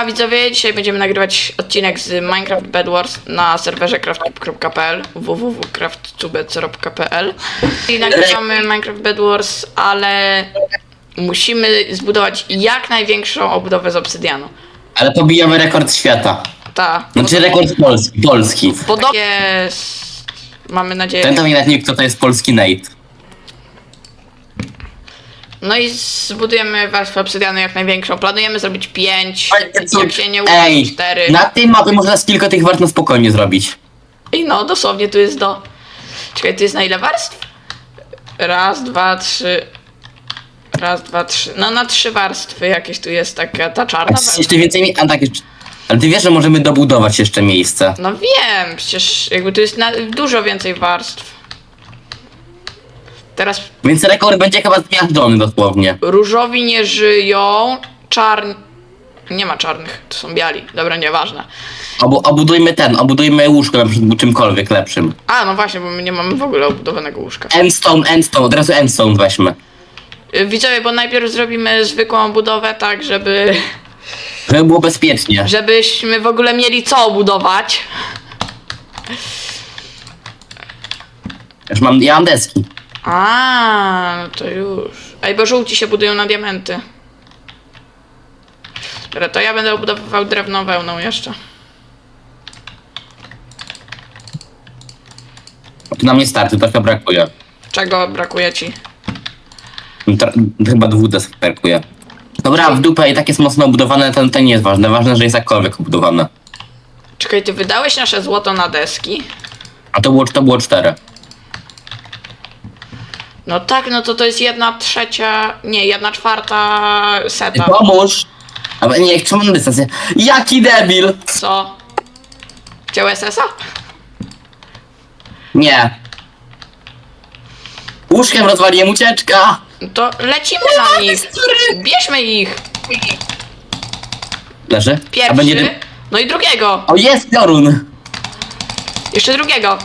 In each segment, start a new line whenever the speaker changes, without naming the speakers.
Siema widzowie, dzisiaj będziemy nagrywać odcinek z Minecraft Bed Wars na serwerze craftcube.pl www.craftcube.pl I nagrywamy Minecraft Bed Wars, ale musimy zbudować jak największą obudowę z obsydianu.
Ale pobijamy rekord świata.
Ta.
Znaczy rekord Polski. Polski.
Podobnie jest, mamy nadzieję.
Ten tam nawet nie wie, kto to jest polski Nate.
No i zbudujemy warstwę obsydianu jak największą. Planujemy zrobić 5, jak się nie uda
Ej,
4.
na tym mapie można z kilka tych warstw spokojnie zrobić.
I no, dosłownie tu jest do. Czekaj, tu jest na ile warstw? Raz, dwa, trzy. Raz, dwa, trzy. No na trzy warstwy jakieś tu jest taka ta czarna.
Jeszcze więcej mi... A tak jeszcze... Ale ty wiesz, że możemy dobudować jeszcze miejsce.
No wiem, przecież jakby tu jest na, dużo więcej warstw. Teraz
Więc rekord będzie chyba zmiażdżony dosłownie.
różowi nie żyją, czarni. Nie ma czarnych, to są biali. Dobra, nieważne.
Obu, obudujmy ten, obudujmy łóżko na przykład czymkolwiek lepszym.
A, no właśnie, bo my nie mamy w ogóle obudowanego łóżka.
Endstone, endstone, od razu endstone weźmy.
Y, Widzowie, bo najpierw zrobimy zwykłą budowę, tak, żeby.
Żeby było bezpiecznie.
żebyśmy w ogóle mieli co obudować.
Już mam, ja mam deski.
A, no to już. Ej, bo żółci się budują na diamenty. Dobra, to ja będę obudowywał drewno wełną jeszcze.
Tu nam nie starczy, trochę brakuje.
Czego brakuje ci?
Tra- chyba dwóch desk brakuje. Dobra, w dupę i tak jest mocno obudowane, to, to nie jest ważne. Ważne, że jest jakkolwiek obudowane.
Czekaj, ty wydałeś nasze złoto na deski?
A to było, to było cztery.
No tak, no to to jest jedna trzecia, nie, jedna czwarta seta.
Pomóż! Ale nie, czemu mam dystancję? Jaki debil!
Co? Chciał SS-a?
Nie. Łóżkiem rozwaliłem ucieczka!
No to lecimy na nich. Bierzmy ich.
Leży? A
Pierwszy.
będzie...
No i drugiego.
O, jest piorun!
Jeszcze drugiego.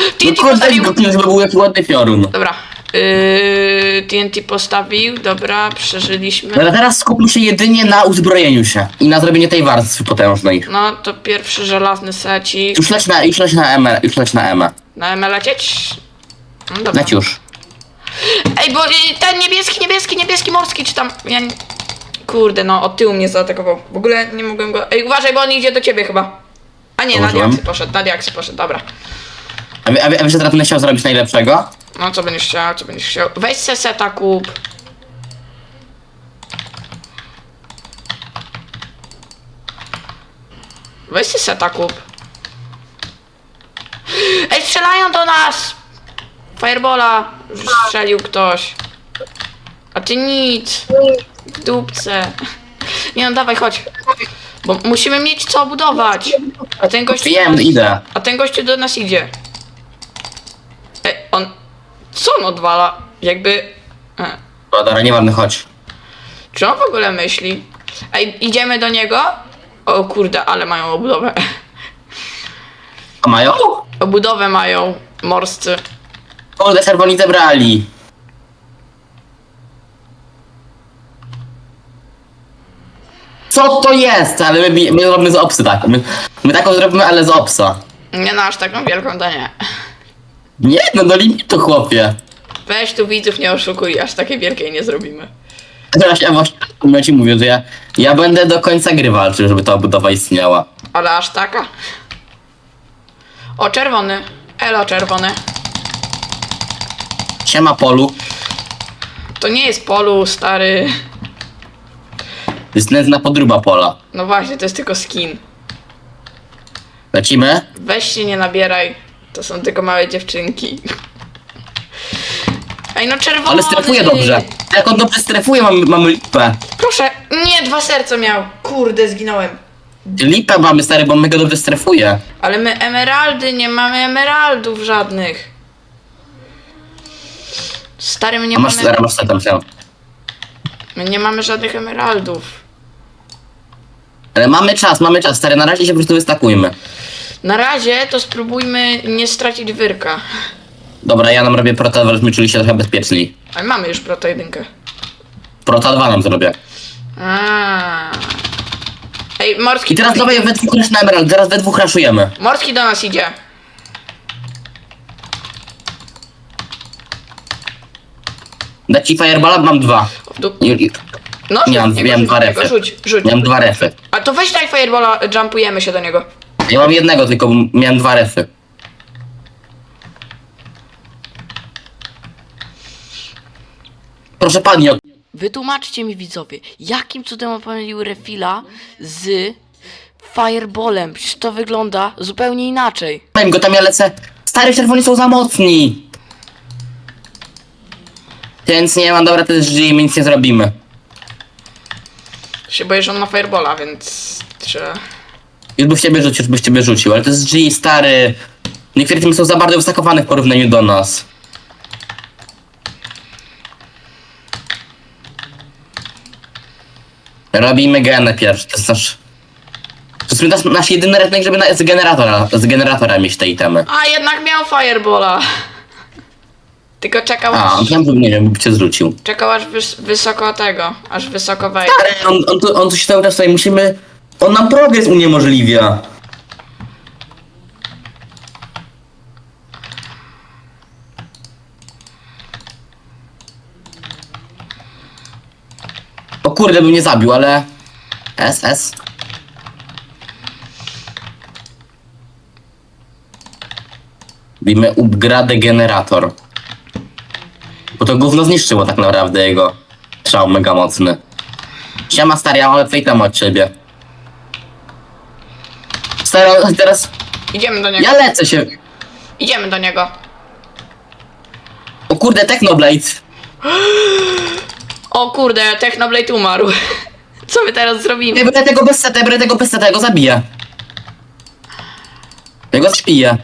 No
TNT
kurde,
postawił.
go żeby był jaki ładny piorun.
Dobra. Yy, TNT postawił, dobra, przeżyliśmy.
Ale teraz skupmy się jedynie na uzbrojeniu się i na zrobieniu tej warstwy potężnej.
No to pierwszy żelazny secik.
Już leć na, już leć na M, już leć na M.
Na M lecieć? No dobra.
Leć już.
Ej, bo y, ten niebieski, niebieski, niebieski morski, czy tam. Ja nie... Kurde, no od tyłu mnie zaatakował. W ogóle nie mogłem go. Ej, uważaj, bo on idzie do ciebie chyba. A nie, na
Zauważyłem.
diaksy poszedł, na diaksy poszedł, dobra.
A, wie- a, wie- a wiesz, że teraz będę chciał zrobić najlepszego?
No co będziesz chciał, co będziesz chciał. Weź se seta kup. Weź se seta kup. Ej, strzelają do nas! Firebola strzelił ktoś. A ty nic. W dupce. Nie no, dawaj, chodź. Bo musimy mieć co budować. A ten do
Wiem, idę.
A ten gościu do nas idzie. Co on odwala? Jakby... E,
Dobra, dobra, nieważne, chodź.
czy on w ogóle myśli? Ej, idziemy do niego? O kurde, ale mają obudowę.
A mają?
Obudowę mają morscy.
Kurde, czerwoni zebrali. Co to jest? Ale my, my robimy z opsy tak. My, my taką zrobimy, ale z opsa.
Nie na aż taką wielką to nie.
Nie, no do limitu, chłopie.
Weź tu widzów nie oszukuj, aż takiej wielkiej nie zrobimy.
Teraz ja właśnie w tym momencie mówię, że ja, ja będę do końca gry walczył, żeby ta obudowa istniała.
Ale aż taka. O, czerwony. Elo, czerwony.
Siema polu.
To nie jest polu, stary.
To jest nędzna podróba pola.
No właśnie, to jest tylko skin.
Lecimy?
Weź się nie nabieraj. To są tylko małe dziewczynki. Ej, no czerwony.
Ale strefuje dobrze. Jak on dobrze strefuje, mamy, mamy lipę.
Proszę, nie, dwa serca miał. Kurde, zginąłem.
Lipę mamy, stary, bo mega dobrze strefuje.
Ale my emeraldy, nie mamy emeraldów żadnych. Stary, my nie
A masz,
mamy...
zaraz masz tam.
My nie mamy żadnych emeraldów.
Ale mamy czas, mamy czas, stary, na razie się po prostu wystakujmy.
Na razie to spróbujmy nie stracić wyrka.
Dobra, ja nam robię Prota 2, żebyśmy czuli się trochę bezpieczniej.
Ale mamy już proto jedynkę.
Prota 2 nam zrobię.
A. Ej, morski.
I teraz dawaj we dwóch rasz na emerald, teraz we dwóch raszujemy.
Morski do nas idzie.
Dać ci fireballa? Mam dwa.
W dup...
I, i,
No,
Nie,
rzuć
miałem dwa refy.
Rzuć, rzuć.
miałem dwa refy.
A to weź daj firebola, jumpujemy się do niego.
Ja mam jednego, tylko miałem dwa refy. Proszę pani, o-
Wytłumaczcie mi widzowie, jakim cudem on pomylił refila z fireballem? Przecież to wygląda zupełnie inaczej.
Powiem go tam ja lecę. Stary czerwoni są za mocni. Więc nie mam dobra, to jest G, my nic nie zrobimy.
Się boję, że on ma firebola, więc trzeba...
Już by w ciebie rzucił, już by w ciebie rzucił, ale to jest G, stary. Niektóre teamy są za bardzo wystakowane w porównaniu do nas. Robimy genę pierwszy, to jest nasz... To jest nasz, nasz jedyny ratunek, żeby na, z, generatora, z generatora mieć te itemy.
A, jednak miał firebola. Tylko czekał
A,
aż,
tam, nie wiem, by cię zrzucił.
czekał aż wys wysoko tego, aż wysoko wejdzie.
Ale on, on, tu- on coś cały czas tutaj musimy... On nam progres uniemożliwia. O kurde, bym nie zabił, ale... S, S. Bimy upgrade generator. Bo to gówno zniszczyło tak naprawdę jego strzał mega mocny. Siema stary, ja mam itemy od ciebie. Stary, teraz
Idziemy do niego.
ja lecę się.
Idziemy do niego.
O kurde, Technoblade.
O kurde, Technoblade umarł. Co my teraz zrobimy?
Ja biorę tego bez seta, ja biorę tego bez seta, ja go zabiję. Ja go spiję.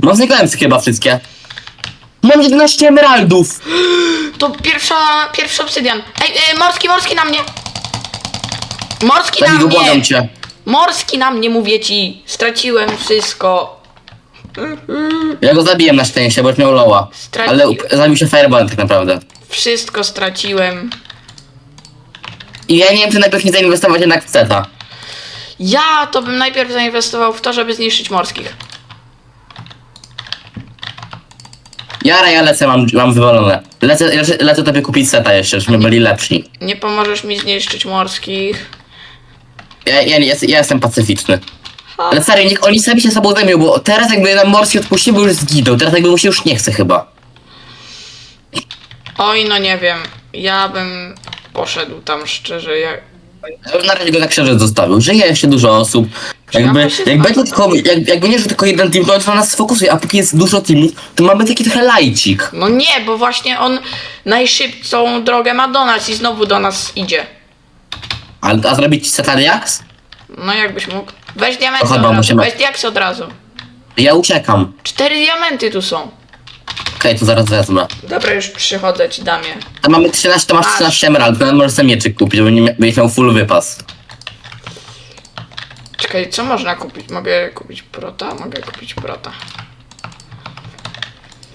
Mam zniknąłem chyba wszystkie. Mam 11 emeraldów.
To pierwsza, pierwszy obsydian. Ej, ej, morski, morski na mnie. Morski na mnie.
błagam cię.
Morski na mnie, mówię ci. Straciłem wszystko.
Ja go zabiłem na szczęście, bo już miał loła. Ale up- zabił się fireballem tak naprawdę.
Wszystko straciłem.
I ja nie wiem, czy najpierw nie zainwestować jednak w seta.
Ja to bym najpierw zainwestował w to, żeby zniszczyć morskich.
Jara, ja lecę, mam, mam wywalone. Lecę, lecę, lecę tobie kupić seta jeszcze, żebyśmy byli lepsi.
Nie pomożesz mi zniszczyć morskich.
Ja, ja, ja, ja jestem pacyficzny. Ale stary, niech oni sami się sobą zajmią, bo teraz jakby nam morski odpuścił, bo już zginął. Teraz jakby mu się już nie chce chyba.
Oj, no nie wiem. Ja bym poszedł tam szczerze. Jak...
Ja Na razie go tak szczerze zostawił. Żyje jeszcze dużo osób. Jakby, jak będzie tylko, jak, jakby nie, że tylko jeden team, to on na nas sfokusuje, a póki jest dużo teamów, to mamy taki trochę lajcik.
No nie, bo właśnie on najszybcą drogę ma do nas i znowu do nas idzie.
A, a zrobić seta Diax?
No jakbyś mógł. Weź diamenty
To
od
chyba
razu.
musimy-
Weź diaksy od razu.
Ja uciekam.
Cztery diamenty tu są.
Okej, to zaraz wezmę.
Dobra, już przychodzę ci dam je.
A mamy 13, to masz
Masz.
13 emerald, to możesz sobie mieczyk kupić, żeby nie mia- miał full wypas.
Czekaj, co można kupić? Mogę kupić prota? Mogę kupić prota.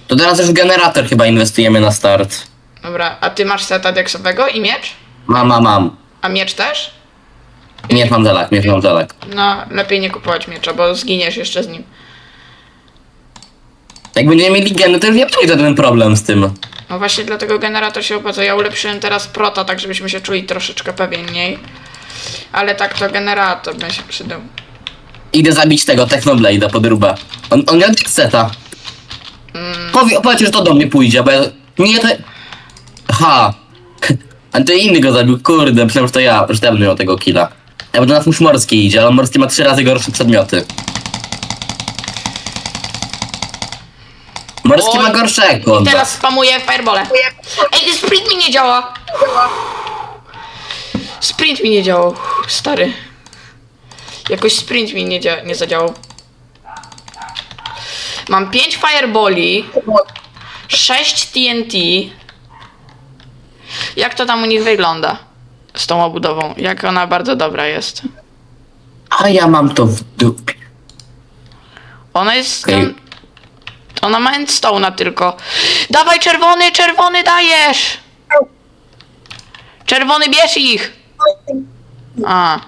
To teraz już w generator chyba inwestujemy na start.
Dobra, a ty masz seta deksowego i miecz?
Mam, mam, mam.
A miecz też?
Miecz mam żelak, miecz mam żelak.
No, lepiej nie kupować miecza, bo zginiesz jeszcze z nim.
Jak będziemy mieli geny, to już nie będzie żaden problem z tym.
No właśnie dlatego generator się opłaca. Ja ulepszyłem teraz prota, tak żebyśmy się czuli troszeczkę pewniej. Ale tak to generator by się przydał.
Idę zabić tego Technoblade'a pod rubę. On, on miał seta. Powie, powiedz, że to do mnie pójdzie, bo ja... Nie, to... Ha. A to inny go zabił, kurde, myślałem, że to ja, że ja będę miał tego killa. Ja bo do nas już morski idzie, ale morski ma trzy razy gorsze przedmioty. Morski
Oj.
ma gorszego.
I teraz spamuję firebole. Ej, sprint mi nie działa! Sprint mi nie działał, stary. Jakoś sprint mi nie, dzia- nie zadziałał. Mam 5 fireboli, 6 TNT. Jak to tam u nich wygląda? Z tą obudową. Jak ona bardzo dobra jest.
A ja mam to w dupie.
Ona jest.
Okej.
Tam, ona ma endstone'a tylko. Dawaj czerwony, czerwony dajesz! Czerwony, bierz ich! A.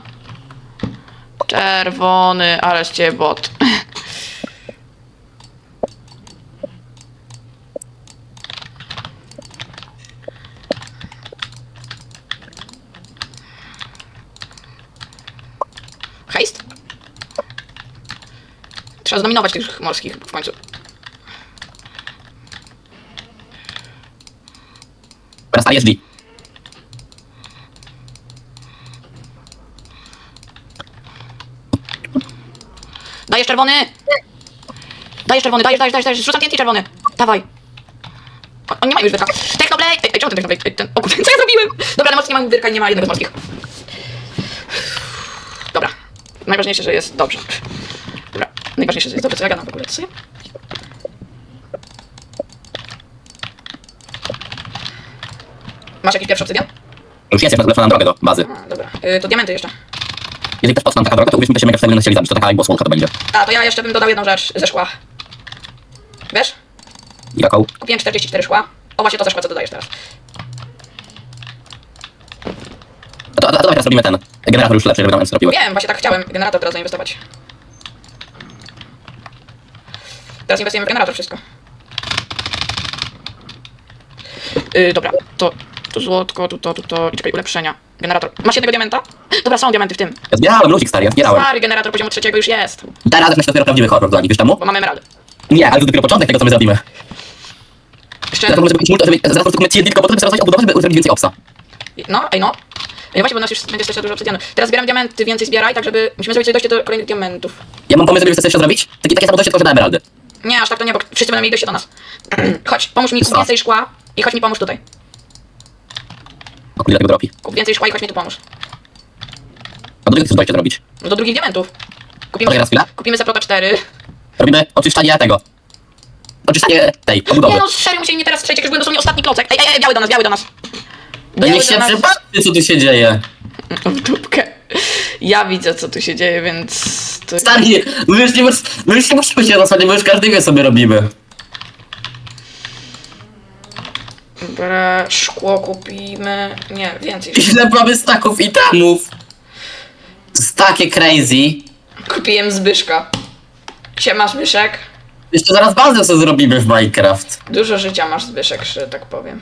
Czerwony, ale z ciebie bot. Trzeba zdominować tych morskich w końcu.
Teraz jest G.
Dajesz czerwony! Dajesz czerwony, dajesz, dajesz, dajesz, dajesz. Rzucam TNT czerwony. Dawaj. O, on nie ma już wyrka. Technoblade! Ej, ej, czemu ten Technoblade? Ej, ten... O kurde, co ja zrobiłem? Dobra, na mocy nie mam wyrka i nie ma jednego z morskich. Dobra. Najważniejsze, że jest dobrze. Najważniejsze, że jest dobrze. Co ja gadam w ogóle? Ja? Masz jakiś pierwszy obsydian?
Już jest, lepsza nam drogę do bazy.
A, dobra. Y, to diamenty jeszcze.
Jeżeli też powstanie taka droga, to uwierzmy, się mega wtedy będą chcieli zabić. To taka jakby osłonka to będzie.
A, to ja jeszcze bym dodał jedną rzecz ze szkła. Wiesz?
Jaką?
Kupiłem 44 szkła. O właśnie to ze szkła, co dodajesz teraz.
A to, a to, a to teraz robimy ten. Generator już lepszy, żeby nam zrobiły.
Wiem, właśnie tak chciałem generator teraz zainwestować. Teraz inwestujemy w generator wszystko. Yy, dobra, to, to złotko, tu to, tu to, i czekaj, ulepszenia. Generator. Masz jednego diamenta? Dobra, są diamenty w tym.
Ja zbierałem ludzik stary, ja zbierałem.
Stary generator poziomu trzeciego już jest,
Teraz myślę, to dopiero prawdziwy horror dla nich, wiesz czemu?
bo mamy emeraldy.
Nie, ale to dopiero początek tego, co my zrobimy.
Jeszcze,
Zaraz możemy multi, żeby, zaraz po prostu kupimy tylko po to, żeby zaraz coś obudować, żeby zrobić więcej obsa.
no, ej no. Ej, właśnie, bo nas już będzie jeszcze dużo obsydianu. Teraz zbieram diamenty, więcej zbieraj, tak żeby... Musimy zrobić coś dojście do kolejnych diamentów.
Ja mam pomysł, żeby coś jeszcze zrobić. Takie, takie samo dojście, tylko że na emeraldy.
Nie, aż tak to nie, bo wszyscy będą mieli dojście do nas. chodź, pomóż mi, kup
Co?
więcej szkła i chodź mi pomóż tutaj.
O kurde, tego dropi.
Kup więcej szkła i chodź mi tu pomóż.
A do czego chcesz dojście zrobić?
No do drugich diamentów. Kupimy,
Poczekaj na chwilę.
kupimy Seprota 4.
Robimy oczyszczanie tego. Oczyszczanie tej, obudowy.
Nie no, serio musieli mnie teraz strzelić, jak już byłem dosłownie ostatni klocek. Ej, ej, ej, biały do nas, biały do nas.
No niech się przypatrzy, co tu się dzieje.
W dupkę. Ja widzę, co tu się dzieje, więc...
Stary, my już nie, mus- my już nie musimy się rozmawiać, bo już każdy wie, co my robimy.
Dobra, szkło kupimy... Nie, więcej.
Ile mamy staków i tamów. To jest takie crazy.
Kupiłem Zbyszka. Siema Zbyszek.
Jeszcze zaraz bazę sobie zrobimy w Minecraft.
Dużo życia masz Zbyszek, że tak powiem.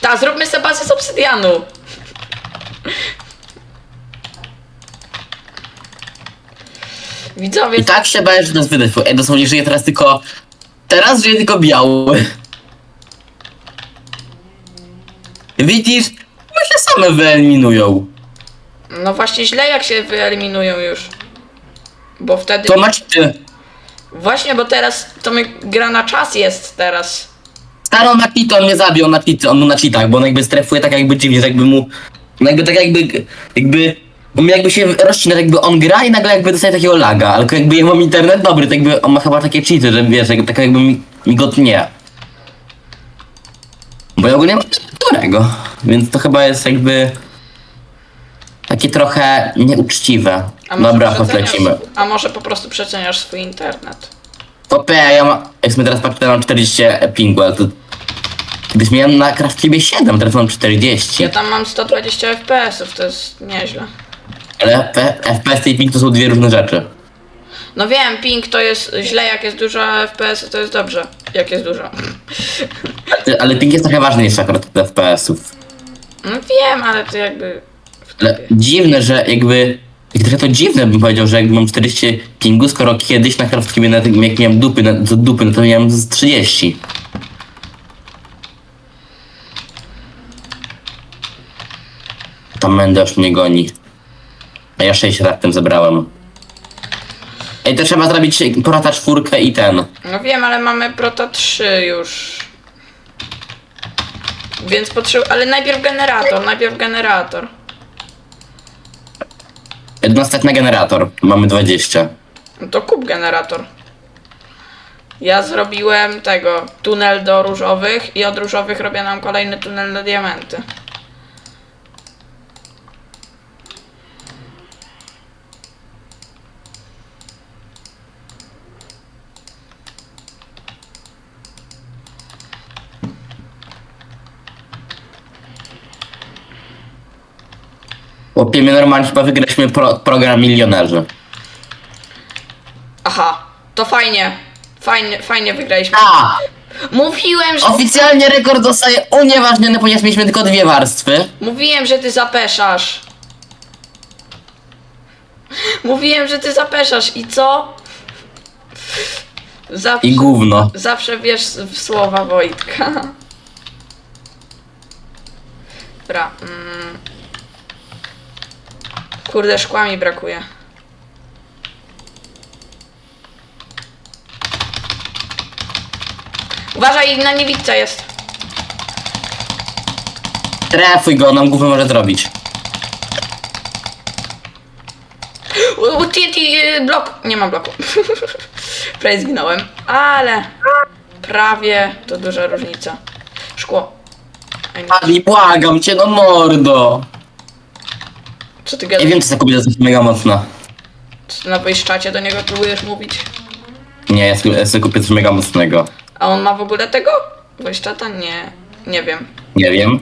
Ta, zróbmy sobie bazę z obsydianu. Widzowie,
I tak się bałem, że nas wydefu. Ej, dosłownie żyje teraz tylko... Teraz żyje tylko biały. Widzisz? My się same wyeliminują.
no właśnie źle jak się wyeliminują już. Bo wtedy...
To macie ty.
Właśnie, bo teraz to my gra na czas jest teraz.
Starą na cheaty, on mnie zabił, on na cheaty, on mu na cheatach, bo on jakby strefuje tak jakby dziwnie, że jakby mu... No jakby tak jakby... Jakby... Jakby się rozcina, tak jakby on gra i nagle jakby dostaje takiego laga, ale jakby jak mam internet dobry, to jakby on ma chyba takie cheaty, że wiesz, jakby, tak jakby mi, migotnie. Bo ja ogólnie mam którego, więc to chyba jest jakby... Takie trochę nieuczciwe. Dobra, chodź
przeceniasz-
lecimy.
A może po prostu przeceniasz swój internet.
Popie, ja mam... Jak sobie teraz patrzę, to mam 40 pingu, ale to... Kiedyś miałem na Craftlibie 7, teraz mam 40.
Ja tam mam 120 FPS-ów, to jest nieźle.
Ale F- FPS i ping to są dwie różne rzeczy.
No wiem, ping to jest źle, jak jest dużo, a FPS to jest dobrze, jak jest dużo.
Ale- Ale ping jest trochę ważniejszy akurat od FPS-ów.
No wiem, ale to jakby...
Ale dziwne, że jakby... Jak trochę to dziwne bym powiedział, że jakby mam 40 pingu, skoro kiedyś na Craftlibie na tym, jak miałem dupy, na, do dupy, no to miałem z 30. Tam Mendosz mnie goni. A ja 6 raptem zebrałem. Ej, to trzeba zrobić porata czwórkę i ten.
No wiem, ale mamy Proto 3 już. Więc potrzebuję... Ale najpierw generator, najpierw generator.
Jednostek na generator. Mamy 20.
No to kup generator. Ja zrobiłem tego, tunel do różowych i od różowych robię nam kolejny tunel na diamenty.
Chłopie, my normalnie chyba wygraliśmy pro, program milionerzy.
Aha, to fajnie. Fajnie, fajnie wygraliśmy.
A!
Mówiłem, że...
Oficjalnie rekord zostaje unieważniony, ponieważ mieliśmy tylko dwie warstwy.
Mówiłem, że ty zapeszasz. Mówiłem, że ty zapeszasz i co? Zawsze,
I gówno.
zawsze wiesz w słowa Wojtka. Dobra. Mm. Kurde, szkła mi brakuje. Uważaj, na niewidce jest.
Trefuj go, nam gówno może zrobić.
U, u TNT y, blok. Nie mam bloku. Prawie zginąłem. Ale prawie to duża różnica. Szkło.
Adi, błagam cię, no mordo.
Co ty
Nie
gadasz?
wiem, czy ta kobieta jest mega mocna.
Co ty na wejściacie do niego próbujesz mówić?
Nie, ja sobie, ja sobie kupię coś mega mocnego.
A on ma w ogóle tego? Wojszczata? Nie. Nie wiem.
Nie wiem.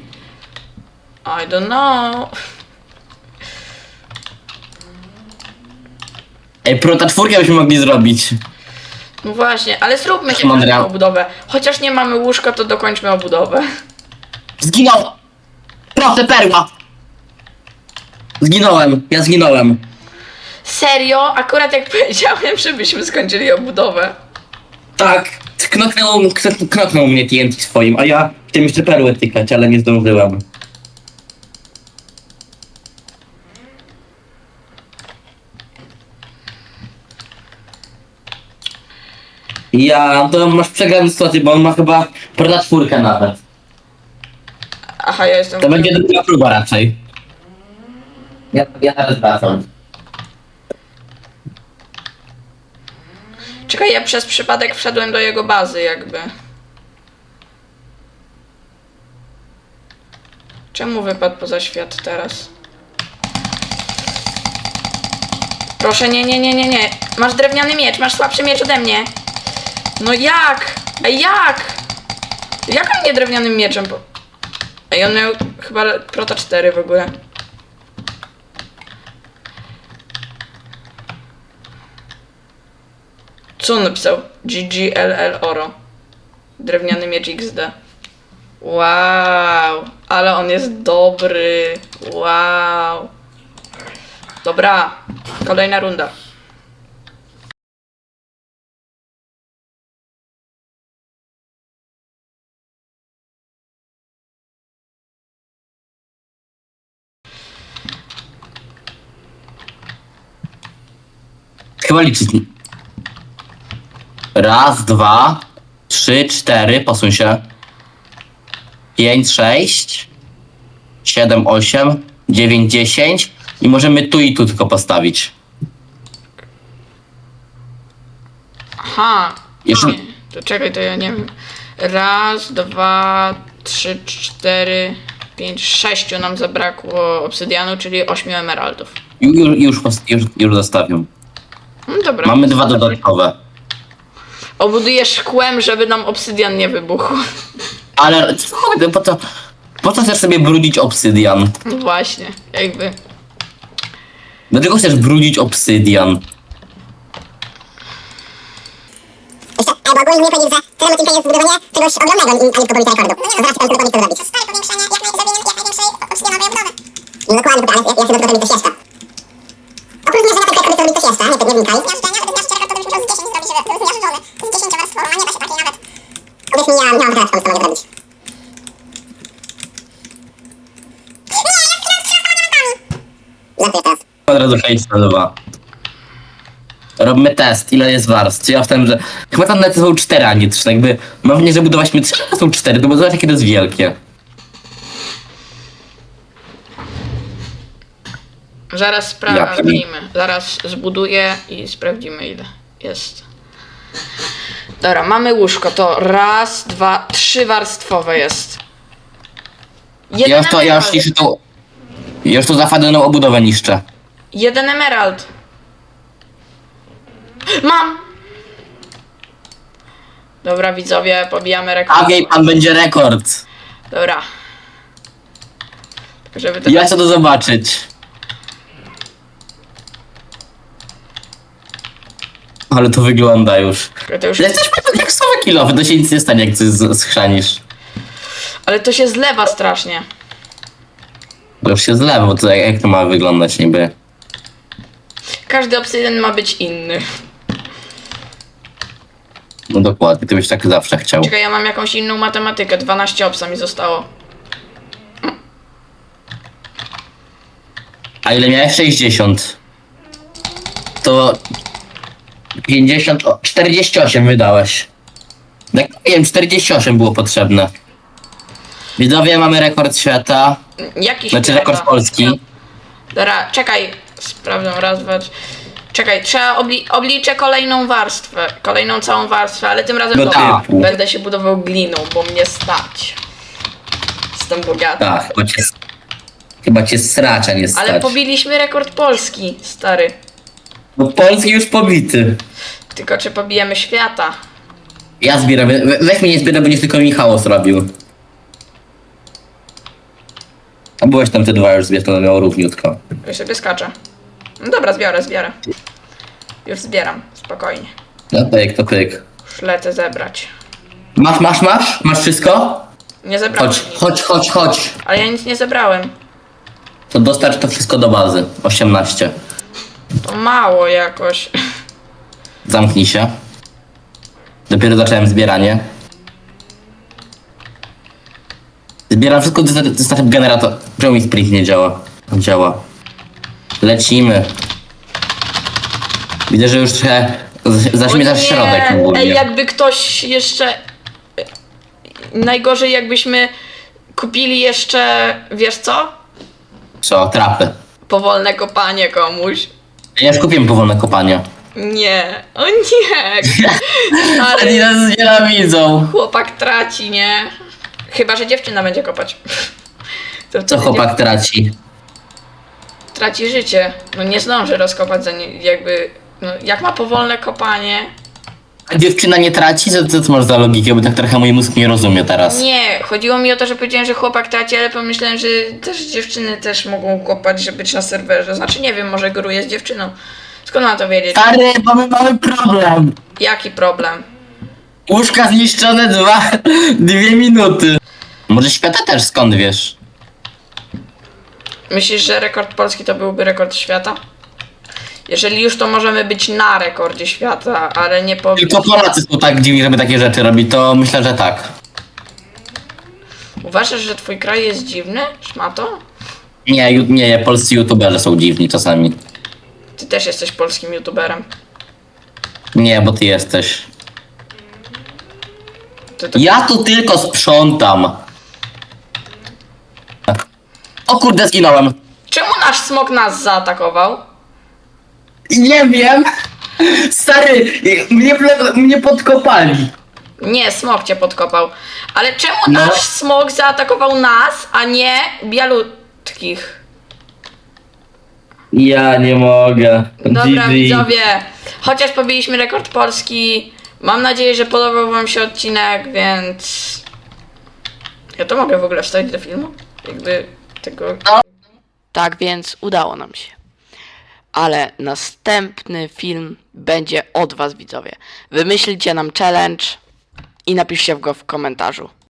I don't know.
Ej, prota czwórkę byśmy mogli zrobić.
No właśnie, ale zróbmy się
Mądre.
na obudowę. Chociaż nie mamy łóżka, to dokończmy obudowę.
Zginął! Proszę, perła! Zginąłem, ja zginąłem.
Serio? Akurat jak powiedziałem, żebyśmy skończyli obudowę.
Tak, knoknął, kn- knoknął mnie TNT swoim, a ja chciałem jeszcze perły tykać, ale nie zdążyłem. Ja, to masz przegraną sytuację, bo on ma chyba prota czwórkę nawet.
Aha, ja jestem...
To będzie druga próba raczej. Ja, ja teraz wracam.
Czekaj, ja przez przypadek wszedłem do jego bazy, jakby. Czemu wypadł poza świat teraz? Proszę, nie, nie, nie, nie, nie. Masz drewniany miecz, masz słabszy miecz ode mnie. No jak? Ej, jak? Jak on mnie drewnianym mieczem. Ej, on miał chyba prota 4 w ogóle. Co on napisał? GGLL Oro. Drewniany miecz XD. Wow, ale on jest dobry. Wow. Dobra, kolejna runda.
Chyba liczyć. Raz, dwa, trzy, cztery, posuń się. Pięć, sześć, siedem, osiem, dziewięć, dziesięć i możemy tu i tu tylko postawić.
Aha.
Jeszcze-
Nie, to czekaj, to ja nie wiem. Raz, dwa, trzy, cztery, pięć, sześciu nam zabrakło obsydianu, czyli ośmiu emeraldów.
Ju- Już, już, pos- już, już zostawiam.
No dobra.
Mamy dwa dodatkowe.
Obuduję szkłem, żeby nam obsydian nie wybuchł.
Ale co, po co, po co chcesz sobie brudzić obsydian?
No właśnie, jakby.
Dlaczego chcesz brudzić obsydian?
Jeszcze, albo ogólnie nie powiedzieć, że celem odcinka jest zbudowanie czegoś ogromnego, a nie tylko rekordu. To zaraz powiem, co zrobić. Stare powiększenie, jak, naj, zrobienie jak największej obsydianowej obudowy. No dokładnie, ale ja, ja chcę do tego zrobić coś jeszcze. Oprócz zmierzenia tych rekordów, to robić coś jeszcze, nie, nie wnikaj. Zmiażdżenia, żeby zmiażdżyć 10 zrobić, zmiażdżony. Z 10 warstwą, a nie da się takiej nawet. Powiedz mi, ja nie mam teraz pomysłu, co mogę zrobić. Ja.
Od razu przejść na dwa. Robimy test, ile jest warstw. Ja w tym, że chyba tam nawet są cztery, a nie trzy. Jakby mam wrażenie, że budowaliśmy trzy, a są cztery, to bo zobacz jakie to jest wielkie.
Zaraz sprawdzimy. Zaraz zbuduję i sprawdzimy ile jest. Dobra, mamy łóżko. To raz, dwa, trzy warstwowe jest. Jeden
Ja już to, ja już
emerald.
niszczę tą... Ja już obudowę niszczę.
Jeden emerald. Mam! Dobra, widzowie, pobijamy rekord.
Agiej, pan będzie rekord.
Dobra. Tylko Żeby to
Ja chcę to zobaczyć. Ale to wygląda już.
Ale to już,
jesteś jak słowa kilowy, to się nic nie stanie, jak coś z- schrzanisz.
ale to się zlewa strasznie.
To już się zlewa, bo to jak, jak to ma wyglądać niby?
Każdy obsydian ma być inny.
No dokładnie, ty byś tak zawsze chciał.
Czekaj, ja mam jakąś inną matematykę. 12 obsa mi zostało.
A ile miałeś? 60. To 50, o, 48 wydałeś. Tak nie wiem, 48 było potrzebne. Widzowie, mamy rekord świata,
Jakiś
znaczy rekord Polski.
Dobra, czekaj. Sprawdzę raz, dwa, trzy. Czekaj, trzeba obli obliczę kolejną warstwę. Kolejną całą warstwę, ale tym razem
No
dobra.
tak.
Będę się budował gliną, bo mnie stać. Jestem bogaty.
Tak, chyba cię, chyba cię sracza nie stać.
Ale pobiliśmy rekord Polski, stary.
Bo Polski już pobity.
Tylko czy pobijemy świata?
Ja zbieram, we- weź mnie nie zbieram, bo nie tylko Michał zrobił. A byłeś tam te dwa już to miało równiutko.
Ja sobie skaczę. No dobra, zbiorę, zbiorę. Już zbieram, spokojnie.
No pyk, to pyk.
Już lecę zebrać.
Masz, masz, masz? Masz wszystko?
Nie zebrałem
Chodź,
nic.
chodź, chodź, chodź.
Ale ja nic nie zebrałem.
To dostarcz to wszystko do bazy. 18.
To mało jakoś.
Zamknij się. Dopiero zacząłem zbieranie. Zbieram wszystko, dostarczam generator. Czemu mi sprint nie działa? Działa. Lecimy. Widzę, że już trochę z- zaśmiecasz
O nie,
środek ogólnie.
Ej, jakby ktoś jeszcze... Najgorzej jakbyśmy kupili jeszcze, wiesz co?
Co? Trapy.
Powolne kopanie komuś.
Ja już kupiłem powolne kopanie.
Nie, o nie. Stary,
nas znienawidzą.
chłopak traci, nie? Chyba, że dziewczyna będzie kopać. To
Co
wtedy
chłopak traci?
traci życie. No nie zdąży rozkopać za nie, jakby... No, jak ma powolne kopanie...
A dziewczyna nie traci? Co, co to masz za logikę? Bo tak trochę mój mózg nie rozumie teraz.
Nie, chodziło mi o to, że powiedziałem, że chłopak traci, ale pomyślałem, że też dziewczyny też mogą kopać, żeby być na serwerze. Znaczy nie wiem, może góruje z dziewczyną. Skąd mam to wiedzieć?
Stary, bo my mamy problem.
Jaki problem?
Łóżka zniszczone dwa, dwie minuty. Może świata też skąd wiesz?
Myślisz, że rekord polski to byłby rekord świata? Jeżeli już, to możemy być na rekordzie świata, ale nie po...
Tylko Polacy są tak dziwni, żeby takie rzeczy robić, to myślę, że tak.
Uważasz, że twój kraj jest dziwny? Szmato?
Nie, ju- nie, polscy youtuberzy są dziwni czasami.
Ty też jesteś polskim youtuberem.
Nie, bo ty jesteś.
Ty to...
Ja tu tylko sprzątam. O kurde, zginąłem.
Czemu nasz smok nas zaatakował?
Nie wiem. Stary, mnie, mnie podkopali.
Nie, smok cię podkopał. Ale czemu
No.
nasz smok zaatakował nas, a nie bialutkich?
Ja nie mogę.
Dobra, widzowie. Chociaż pobiliśmy rekord polski. Mam nadzieję, że podobał wam się odcinek, więc... Ja to mogę w ogóle wstawić do filmu? Jakby tego... Tak, więc udało nam się. Ale następny film będzie od was, widzowie. Wymyślcie nam challenge i napiszcie go w komentarzu.